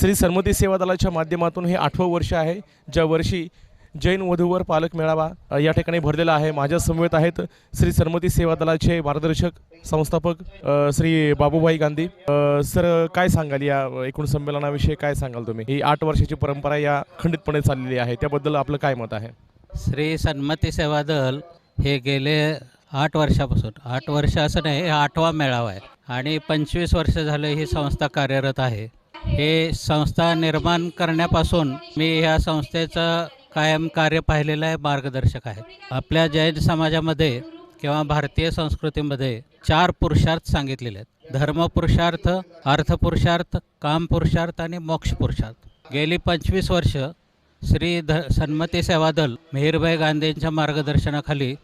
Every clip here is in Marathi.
श्री सरमती सेवा दलाच्या माध्यमातून हे आठवं वर्ष आहे. ज्या वर्षी जैन वधूवर पालक मेळावा या ठिकाणी भरलेला आहे. माझ्या समवेत आहेत श्री सरमती सेवा दलाचे मार्गदर्शक संस्थापक श्री बाबूभाई गांधी. सर काय सांगाल या एकूण संमेलनाविषयी काय सांगाल तुम्ही? ही आठ वर्षाची परंपरा या खंडितपणे चाललेली आहे. त्याबद्दल आपलं काय मत आहे? श्री सन्मती सेवा दल हे गेले आठ वर्षापासून. आठ वर्ष असं नाही हे आठवा मेळावा आहे. आणि पंचवीस वर्ष झाले ही संस्था कार्यरत आहे. हे संस्था निर्माण करण्यापासून मी ह्या संस्थेचं कायम कार्य पाहिलेलं आहे मार्गदर्शक आहे. आपल्या जैन समाजामध्ये किंवा भारतीय संस्कृतीमध्ये चार पुरुषार्थ सांगितलेले आहेत. धर्मपुरुषार्थ अर्थपुरुषार्थ कामपुरुषार्थ आणि मोक्ष पुरुषार्थ. गेली पंचवीस वर्ष श्री ध सन्मती सेवा दल मेहीरभाई गांधींच्या मार्गदर्शनाखाली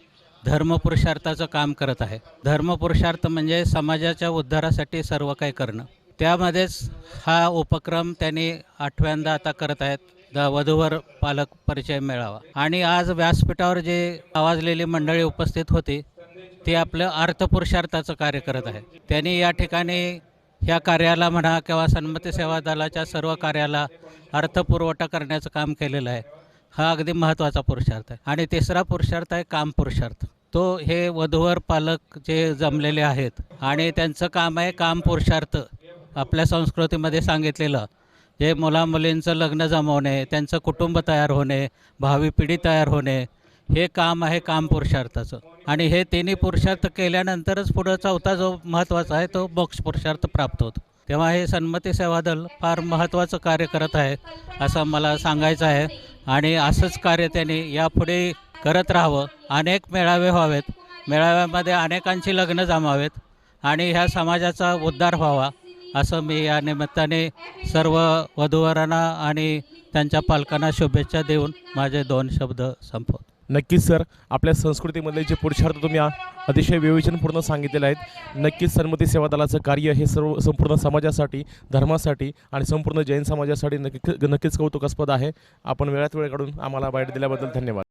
धर्मपुरुषार्थाचं काम करत आहे. धर्मपुरुषार्थ म्हणजे समाजाच्या उद्धारासाठी सर्व काही करणं. त्यामध्येच हा उपक्रम त्यांनी आठव्यांदा आता करत आहेत. द वधूवर पालक परिचय मेळावा. आणि आज व्यासपीठावर जे आवाजलेली मंडळी उपस्थित होती ती आपलं अर्थपुरुषार्थाचं कार्य करत आहे. त्यांनी या ठिकाणी ह्या कार्याला म्हणा किंवा सन्मती सेवा दलाच्या सर्व कार्याला अर्थपुरवठा करण्याचं काम केलेलं आहे. हा अगदी महत्त्वाचा पुरुषार्थ आहे. आणि तिसरा पुरुषार्थ आहे काम पुरुषार्थ. तो हे वधूवर पालक जे जमलेले आहेत आणि त्यांचं काम आहे काम पुरुषार्थ. आपल्या संस्कृतीमध्ये सांगितलेलं जे मुलामुलींचं लग्न जमवणे त्यांचं कुटुंब तयार होणे भावी पिढी तयार होणे हे काम आहे काम पुरुषार्थाचं. आणि हे तिन्ही पुरुषार्थ केल्यानंतरच पुढं चौथा जो महत्त्वाचा आहे तो मोक्ष पुरुषार्थ प्राप्त होतो. तेव्हा हे सन्मती सेवा दल फार महत्त्वाचं कार्य करत आहे असं मला सांगायचं आहे. आणि असंच कार्य त्यांनी यापुढे करत राहावं. अनेक मेळावे व्हावेत. मेळाव्यामध्ये अनेकांची लग्न जमावेत. आणि ह्या समाजाचा उद्धार व्हावा. असं मी या निमित्ताने सर्व वधूवरांना आणि त्यांच्या पालकांना शुभेच्छा देऊन माझे दोन शब्द संपवतो. नक्कीच सर. आपल्या संस्कृतीमधले जे पुरुषार्थ तुम्ही अतिशय विवेचनपूर्ण सांगितलेले आहेत. नक्कीच सन्मती सेवा दलाचं कार्य हे सर्व संपूर्ण समाजासाठी धर्मासाठी आणि संपूर्ण जैन समाजासाठी नक्की नक्कीच कौतुकास्पद आहे. आपण वेळात वेळ काढून आम्हाला बाईट दिल्याबद्दल धन्यवाद.